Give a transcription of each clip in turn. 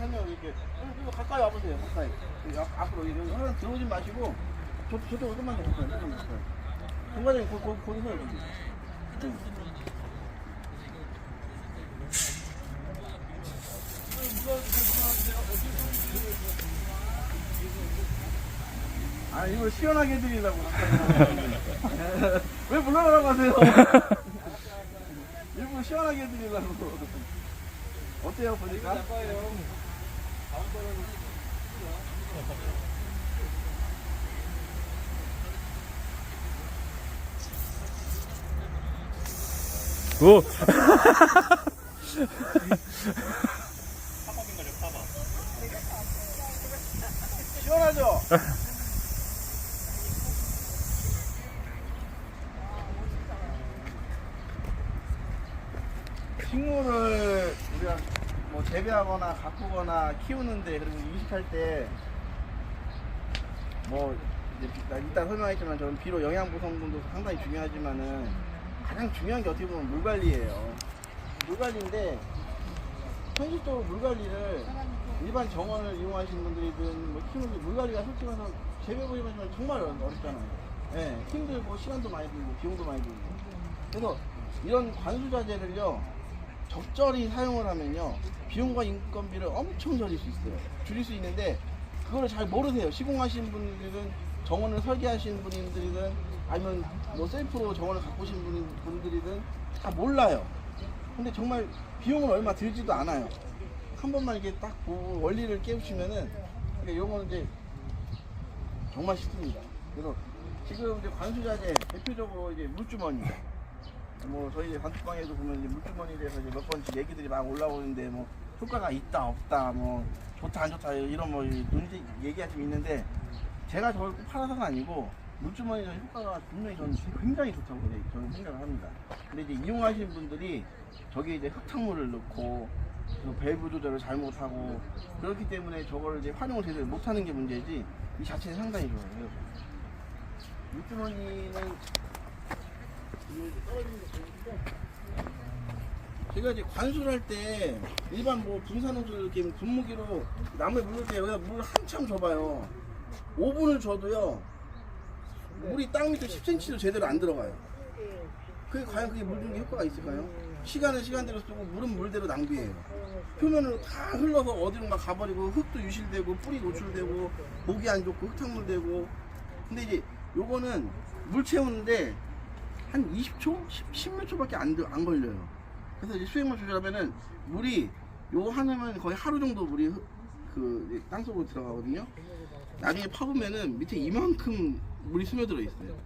설명 이렇게 좀 가까이 와보세요. 가까이. 앞으로 여기 하나 들어오지 마시고 저 좀만 더 가까이, 가까이. 중간에 거, 거, 거기서 여기. 응. 아 이거 시원하게 해드리려고 왜 물러나라고 하세요 일부러 시원하게 해드리려고 어때요 보니까? 오. 시원하죠? 식물을 우리가 뭐 재배하거나 가꾸거나 키우는데 그리고 이식할 때뭐 이따 설명하겠지만 저는 비록 영양분 성분도 상당히 중요하지만은 가장 중요한 게 어떻게 보면 물 관리예요. 물 관리인데 현실적으로 물 관리를 일반 정원을 이용하시는 분들이든 뭐 키우는 물 관리가 솔직히 말해서 재배 보이지만 정말 어렵잖아요. 예, 힘들고 시간도 많이 들고 비용도 많이 들고. 그래서 이런 관수자재를요 적절히 사용을 하면요 비용과 인건비를 엄청 줄일 수 있어요. 줄일 수 있는데 그거를 잘 모르세요. 시공하시는 분들은 정원을 설계하시는 분들이든 아니면 뭐 셀프로 정원을 가꾸신 분- 분들이든 다 몰라요. 근데 정말 비용은 얼마 들지도 않아요. 한 번만 이렇게 딱 보고 원리를 깨우치면은 그러니까 이런 거는 이제 정말 쉽습니다. 그래서 지금 이제 관수자재 대표적으로 이제 물주머니 뭐 저희 단톡방에도 보면 물주머니에 대해서 몇 번씩 얘기들이 막 올라오는데 뭐 효과가 있다 없다 뭐 좋다 안 좋다 이런 뭐 논쟁 얘기가 좀 있는데 제가 저걸 꼭 팔아서가 아니고 물주머니 저 효과가 분명히 저는 굉장히 좋다고 네, 저는 생각을 합니다. 근데 이제 이용하시는 분들이 저기 이제 흙탕물을 넣고 그 밸브 조절을 잘못하고 그렇기 때문에 저걸 이제 활용을 제대로 못하는 게 문제지 이 자체는 상당히 좋아요. 물주머니는 제가 이제 관수를 할 때 일반 뭐 분산호수를 이렇게 분무기로 나무에 물을 때 여기다 물을 한참 줘봐요. 5분을 줘도요 물이 땅 밑에 10cm도 제대로 안 들어가요. 그게 과연 그게 물 주는 게 효과가 있을까요? 시간은 시간대로 쓰고 물은 물대로 낭비해요. 표면으로 다 흘러서 어디론가 가버리고 흙도 유실되고 뿌리 노출되고 보기 안 좋고 흙탕물 되고 근데 이제 요거는 물 채우는데 한 20초? 10, 몇 초밖에 안, 들- 안 걸려요. 그래서 이제 수액물 조절하면은 물이 요거 하나면 거의 하루 정도 물이 흐- 그 땅속으로 들어가거든요. 나중에 파보면은 밑에 이만큼 물이 스며들어 있어요.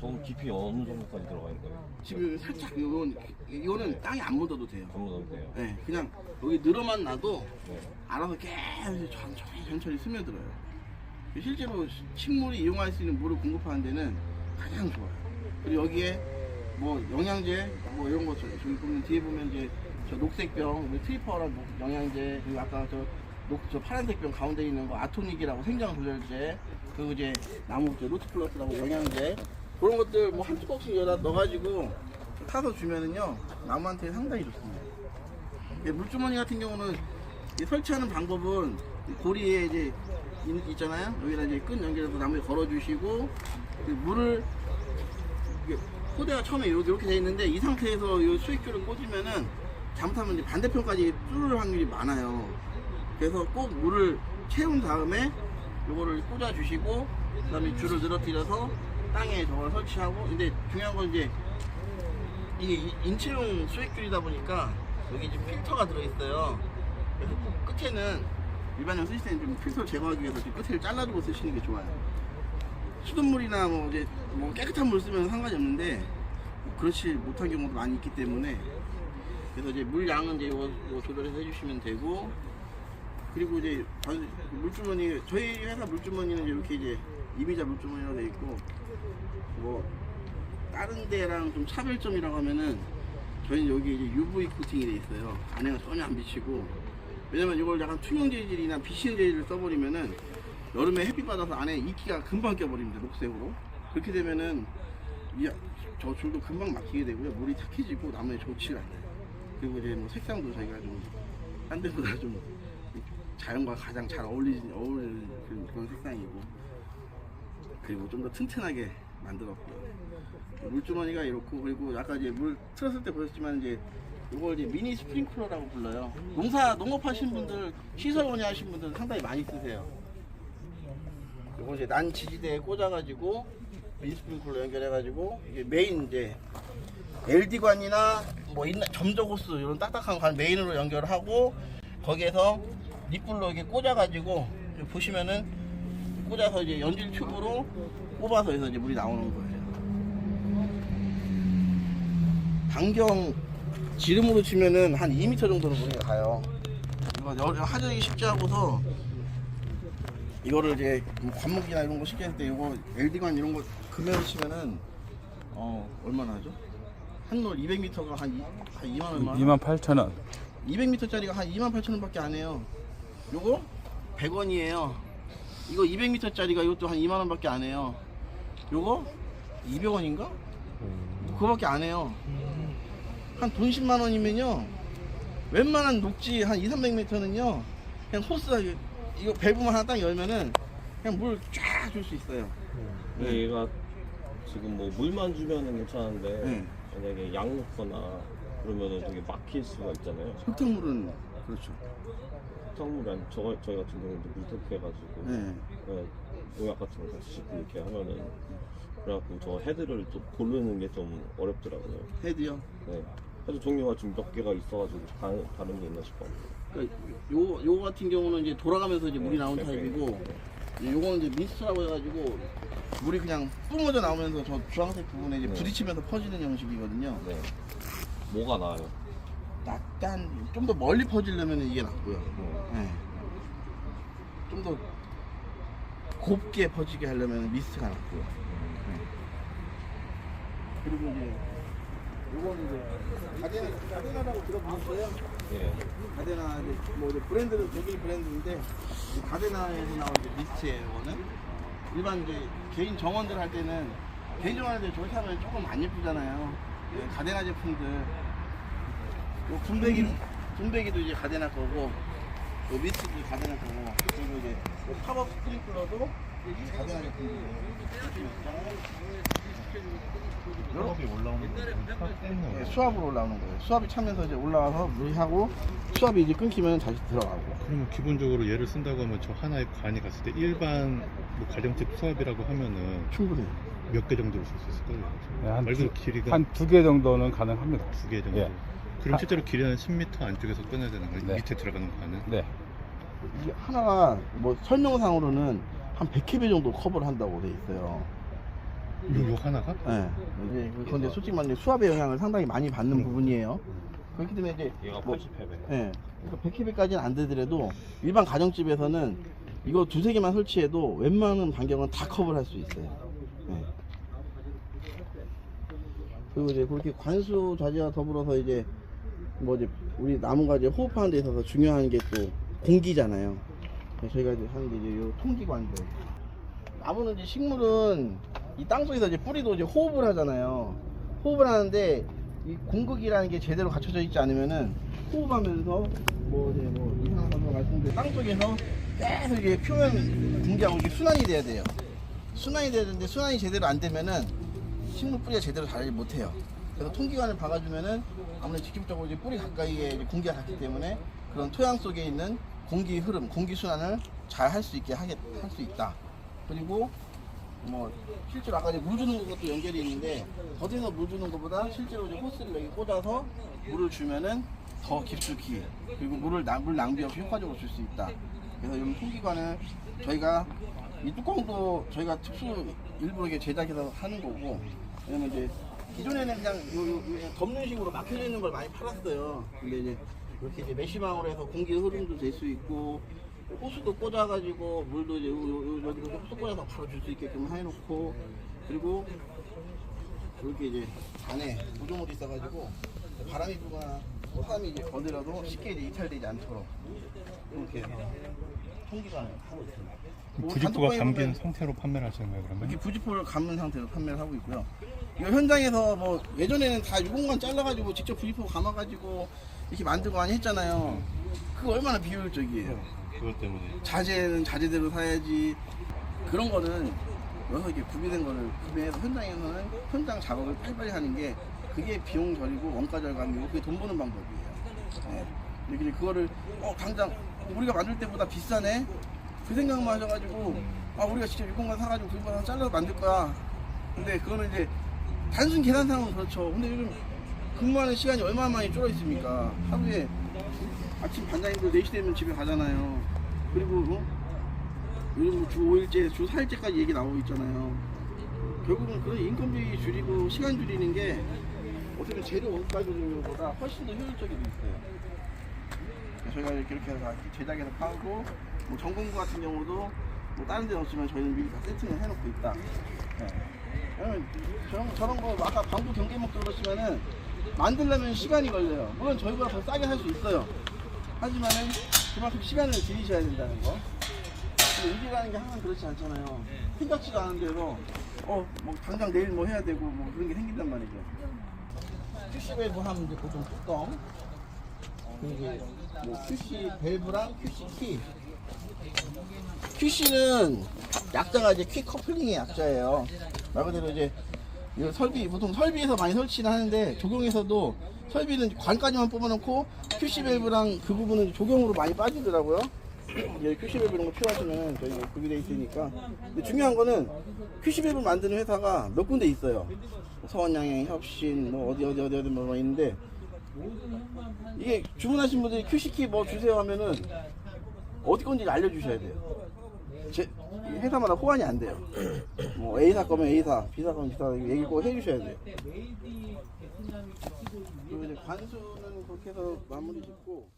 저는 깊이 어느 정도까지 들어가 있는 거예요? 지금 살짝 이건 이거는 땅에 안 묻어도 돼요. 전부 다 돼요. 네, 그냥 여기 늘어만 놔도 네. 알아서 계속 천천히 천천히 스며들어요. 실제로 식물이 이용할 수 있는 물을 공급하는 데는 가장 좋아요. 그리고 여기에 뭐 영양제 뭐 이런 거 저- 저기 보면 뒤에 보면 이제 저 녹색병 트리퍼랑 녹- 영양제 그리고 아까 저, 녹, 저 파란색 병 가운데 있는 거 아토닉이라고 생장 조절제 그리고 이제 나무 저 루트 플러스라고 영양제 그런 것들 뭐한 뚜껑씩 여기다 넣어가지고 타서 주면은요 나무한테 상당히 좋습니다. 예, 물주머니 같은 경우는 이 설치하는 방법은 이 고리에 이제 있- 있잖아요. 여기다 이제 끈 연결해서 나무에 걸어주시고 그 물을 이게 포대가 처음에 이렇게, 이렇게 돼 있는데 이 상태에서 이 수익줄을 꽂으면은 잘못하면 이제 반대편까지 뚫을 확률이 많아요. 그래서 꼭 물을 채운 다음에 요거를 꽂아주시고 그다음에 줄을 늘어뜨려서 땅에 저걸 설치하고 근데 중요한 건 이제 이게 이- 인체용 수액줄이다 보니까 여기 이제 필터가 들어있어요. 그래서 꼭 끝에는 일반적으로 쓰실 때는 좀 필터를 제거하기 위해서 끝을 잘라주고 쓰시는 게 좋아요. 수돗물이나 뭐 이제 뭐 깨끗한 물 쓰면 상관이 없는데 뭐 그렇지 못한 경우도 많이 있기 때문에 그래서 이제 물 양은 이제 이거, 이거 조절해서 해주시면 되고 그리고 이제 반- 물주머니 저희 회사 물주머니는 이렇게 이제 이미자 물주머니로 돼 있고 뭐 다른 데랑 좀 차별점이라고 하면은 저희는 여기 이제 UV 코팅이 돼 있어요. 안에가 전혀 안 비치고 왜냐면 이걸 약간 투명 재질이나 비치는 재질을 써버리면은 여름에 햇빛 받아서 안에 이끼가 금방 껴버립니다. 녹색으로 그렇게 되면은 이, 저 줄도 금방 막히게 되고요. 물이 탁해지고 나무에 좋지가 않아요. 그리고 이제 뭐 색상도 저희가 좀딴 데보다 좀 자연과 가장 잘 어울리는 어울리는 그런, 그런 색상이고 그리고 좀 더 튼튼하게 만들었고요. 물주머니가 이렇고 그리고 아까 이제 물 틀었을 때 보셨지만 이제 이걸 이제 미니 스프링클러라고 불러요. 농사 농업하신 분들 시설원이 하신 분들 상당히 많이 쓰세요. 이거 이제 난 지지대에 꽂아가지고 미니 스프링클러 연결해가지고 이게 메인 이제 LD관이나 뭐 있나 점적 호스 이런 딱딱한 관 메인으로 연결하고 거기에서 립불로 이렇게 꽂아가지고 보시면은 꽂아서 이제 연질 튜브로 뽑아서 해서 이제 물이 나오는 거예요. 반경 지름으로 치면은 한 2m 정도는 물이 가요. 이거 여- 하정이 쉽지 않고서 이거를 이제 뭐 관목이나 이런 거 쉽게 할때 이거 LD관 이런 거 금액을 치면은 어 얼마나 하죠? 한롤 200m가 한, 이, 한 2만 얼마? 2만 8천 원. 200m짜리가 한 2만 8천 원밖에 안 해요. 요거 100원이에요. 이거 200m짜리가 이것도 한 2만 원밖에 안 해요. 요거 200원인가? 그거밖에 안 해요. 한 돈 10만 원이면요. 웬만한 녹지 한 2, 300m는요. 그냥 호스하게 이거 밸브만 하나 딱 열면은 그냥 물 쫙 줄 수 있어요. 근데 얘가 지금 뭐 물만 주면은 괜찮은데 네. 만약에 양 넣거나 그러면은 되게 막힐 수가 있잖아요. 흙탕물은 그렇죠. 성물이 아니 저 저희 같은 경우는 물특해가지고 네. 네, 농약 같은 거 같이 싣고 이렇게 하면은 그래갖고 저 헤드를 좀 고르는 게 좀 어렵더라고요. 헤드요. 네. 헤드 종류가 지금 몇 개가 있어가지고 다른 다른 게 있나 싶어. 그러니까 요, 요 같은 경우는 이제 돌아가면서 이제 물이 네, 타입이고 이제 요거는 이제 미스트라고 해가지고 물이 그냥 뿜어져 나오면서 저 주황색 부분에 이제 네. 부딪히면서 퍼지는 형식이거든요. 네. 뭐가 나아요? 약간 좀 더 멀리 퍼지려면 이게 낫고요. 네. 네. 좀 더 곱게 퍼지게 하려면 미스트가 낫고요. 네. 그리고 이제 요거는 이제 가데나, 가데나라고 들어보셨어요? 예. 가데나 이제 뭐 이제 브랜드는 독일 브랜드인데 이 가데나에서 나온 이제 미스트예요 이거는 일반 이제 개인 정원들 할 때는 개인 정원 할때 하면 조금 안 예쁘잖아요 예, 가데나 제품들 요 군배기 군배기도 이제 가데나 거고 요 미스트도 가데나 거고 그리고 이제 요 팝업 스프링클러도 수압이 올라오는 거 수압 때문에 네, 수압으로 올라오는 거예요 수압이 차면서 이제 올라와서 물이 하고 수압이 이제 끊기면 다시 들어가고 그러면 기본적으로 얘를 쓴다고 하면 저 하나의 관이 갔을 때 일반 뭐 가정집 수압이라고 하면은 충분해요 몇개 정도로 쓸 수 있을까요? 네, 한말 두- 그대로 길이가 한 두 개 정도는 가능합니다. 두 개 정도. 예. 그럼 아. 실제로 길이는 10m 안쪽에서 꺼내야 되는 거예요? 네. 밑에 들어가는 관은? 네. 이게 하나가 뭐 설명상으로는 한 100kb 정도 커버를 한다고 돼 있어요. 요, 요 하나가? 네. 이제 그런데 솔직히 말하면 수압의 영향을 상당히 많이 받는 음. 부분이에요. 그렇기 때문에 이제 얘가 뭐, 80회배. 예. 그러니까 100kb까지는 안 되더라도 일반 가정집에서는 이거 두세 개만 설치해도 웬만한 반경은 다 커버를 할수 있어요. 예. 그리고 이제 그렇게 관수 자재와 더불어서 이제 뭐 이제 우리 나무가 이제 호흡하는 데 있어서 중요한 게 또 공기잖아요. 그래서 저희가 이제 하는 게 이제 요 통기관들. 나무는 이제 식물은 이 땅속에서 이제 뿌리도 이제 호흡을 하잖아요. 호흡을 하는데 이 공극이라는 게 제대로 갖춰져 있지 않으면은 호흡하면서 뭐 이제 뭐 이상한 단어 말씀드린 땅 속에서 계속 이게 표면 공기하고 이게 순환이 돼야 돼요. 순환이 돼야 되는데 순환이 제대로 안 되면은 식물 뿌리가 제대로 자라지 못해요. 그래서 통기관을 박아주면은 아무래도 직접적으로 이제 뿌리 가까이에 이제 공기가 닿기 때문에 그런 토양 속에 있는 공기 흐름, 공기 순환을 잘 할 수 있게 할 수 있다. 그리고 뭐 실제로 아까 이제 물 주는 것도 연결이 있는데 겉에서 물 주는 것보다 실제로 이제 호스를 여기 꽂아서 물을 주면은 더 깊숙이 그리고 물을 낭- 물 낭비 없이 효과적으로 줄 수 있다. 그래서 이 통기관을 저희가 이 뚜껑도 저희가 특수 일부러 제작해서 하는 거고 왜냐면 이제 기존에는 그냥 요, 요, 요 덮는 식으로 막혀져 있는 걸 많이 팔았어요. 근데 이제 이렇게 이제 메시망으로 해서 공기 흐름도 될 수 있고 호수도 꽂아가지고 물도 이제 여기서 호수 꽂아서 바로 줄 수 있게끔 해놓고 그리고 이렇게 이제 안에 구조물이 있어가지고 바람이 불거나 뭐 사람이 이제 거들어도 쉽게 이제 이탈되지 않도록 이렇게 해서 통기관을 하고 있습니다. 뭐 부직포가 단톡방에 감긴 상태로 판매를 하시는 거예요 이렇게 그러면? 부직포를 감는 상태로 판매를 하고 있고요. 이거 현장에서 뭐 예전에는 다 유공만 잘라가지고 직접 부직포 감아가지고 이렇게 만들고 많이 했잖아요. 그거 얼마나 비효율적이에요. 그것 때문에 자재는 자재대로 사야지 그런 거는 여기서 이렇게 구비된 거를 구비해서 현장에서는 현장 작업을 빨리빨리 하는 게 그게 비용 절이고 원가 절감이고 그게 돈 버는 방법이에요. 예. 근데 그거를 어 당장 우리가 만들 때보다 비싸네 그 생각만 하셔가지고 아 우리가 직접 유공관 사가지고 그거 하나 잘라서 만들 거야. 근데 그거는 이제 단순 계산상은 그렇죠. 근데 요즘 근무하는 시간이 얼마나 많이 줄어 있습니까? 하루에 아침 반장님들 4시 되면 집에 가잖아요. 그리고 어? 요즘 뭐주 5일째, 주 4일째까지 얘기 나오고 있잖아요. 결국은 그런 인건비 줄이고 시간 줄이는 게 어떻게 재료 원가 것보다 훨씬 더 효율적이 돼 있어요. 저희가 이렇게 해서 제작해서 팔고 뭐 전공부 같은 경우도 뭐 다른 데는 없지만 저희는 미리 다 세팅을 해놓고 있다. 네. 저런, 저런 거 아까 방구 경계목도 그렇지만은 만들려면 시간이 걸려요. 물론 저희보다 더 싸게 살수 있어요. 하지만은 그만큼 시간을 들이셔야 된다는 거. 근데 일이라는 게 항상 그렇지 않잖아요. 생각지도 않은 대로 어, 뭐 당장 내일 뭐 해야 되고 뭐 그런 게 생긴단 말이죠. QC 밸브 하면 이제 고좀 뚜껑. 그리고 뭐 QC 밸브랑 QC 키. QC는 약자가 이제 퀵 커플링의 약자예요. 말 그대로 이제 이거 설비 보통 설비에서 많이 설치를 하는데 조경에서도 설비는 관까지만 뽑아놓고 QC 밸브랑 그 부분은 조경으로 많이 빠지더라고요. 이제 QC 밸브 이런 거 필요하시면 저희 구비돼 있으니까. 근데 중요한 거는 QC 밸브 만드는 회사가 몇 군데 있어요. 서원양행, 협신, 뭐 어디 어디 어디 어디 뭐 있는데 이게 주문하신 분들이 QC키 뭐 주세요 하면은 어디 건지 알려주셔야 돼요. 제, 회사마다 호환이 안 돼요. 뭐 A사 거면 A사, B사 거면 B사 얘기 꼭 해주셔야 돼요. 그리고 이제 관수는 그렇게 해서 마무리 짓고